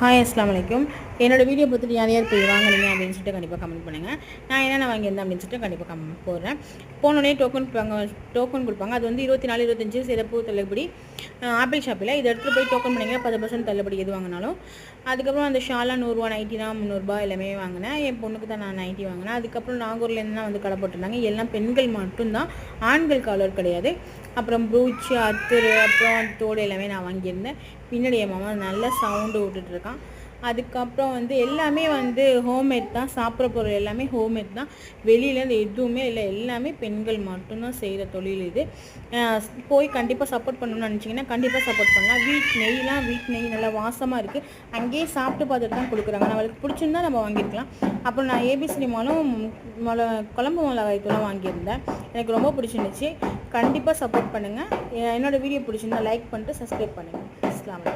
Hi அஸ்லாம் வலைக்கும் என்னோடய வீடியோ பார்த்துட்டு யார் யார் போய் வாங்கினீங்க அப்படின்னு சொல்லிட்டு கண்டிப்பாக கமெண்ட் பண்ணுங்கள் நான் என்னென்ன வாங்கியிருந்தேன் அப்படின்னு சொல்லிட்டு கண்டிப்பாக கம் போடுறேன். போனோடனே டோக்கன் கொடுப்பாங்க டோக்கன் கொடுப்பாங்க. அது வந்து இருபத்தி நாலு இருபத்தஞ்சு சிறப்பு தள்ளுபடி ஆப்பிள் ஷாப்பில் இதை எடுத்துகிட்டு போய் டோக்கன் பண்ணிங்கன்னா பத்து பர்சன்ட் தள்ளுபடி எது வாங்கினாலும். அதுக்கப்புறம் அந்த ஷாலா நூறுரூவா நைட்டினா முந்நூறுரூபா எல்லாமே வாங்கினேன். என் பொண்ணுக்கு தான் நான் நைட்டி வாங்கினேன். அதுக்கப்புறம் நாகூர்லேருந்து தான் வந்து கடை போட்டிருந்தாங்க. எல்லாம் பெண்கள் மட்டும்தான். ஆண்கள் காலர் கிடையாது. அப்புறம் ப்ரூச்சு அத்துரு அப்புறம் தோடு எல்லாமே நான் வாங்கியிருந்தேன். பின்னாடி என் மாமா நல்ல சவுண்டு விட்டுட்டு இருக்கான். அதுக்கப்புறம் வந்து எல்லாமே வந்து ஹோம்மேட் தான். சாப்பிட்ற பொருள் எல்லாமே ஹோம்மேட் தான். வெளியிலேருந்து எதுவுமே இல்லை. எல்லாமே பெண்கள் மட்டும்தான் செய்கிற தொழில் இது. போய் கண்டிப்பாக சப்போர்ட் பண்ணணும்னு நினச்சிங்கன்னா கண்டிப்பாக சப்போர்ட் பண்ணலாம். வீட் நெய்லாம் வீட் நெய் நல்லா வாசமாக இருக்குது அங்கேயே சாப்பிட்டு பார்த்துட்டு தான் கொடுக்குறாங்க. நம்மளுக்கு பிடிச்சிருந்தா நம்ம வாங்கியிருக்கலாம். அப்புறம் நான் ஏபிசி மாலும் மொள குழம்பு மிளகாய் வாங்கியிருந்தேன். எனக்கு ரொம்ப பிடிச்சிருந்துச்சு. கண்டிப்பாக சப்போர்ட் பண்ணுங்கள் என்னோடய வீடியோ பிடிச்சிருந்தா லைக் பண்ணிட்டு சப்ஸ்கிரைப் பண்ணுங்கள் அஸ்லாம்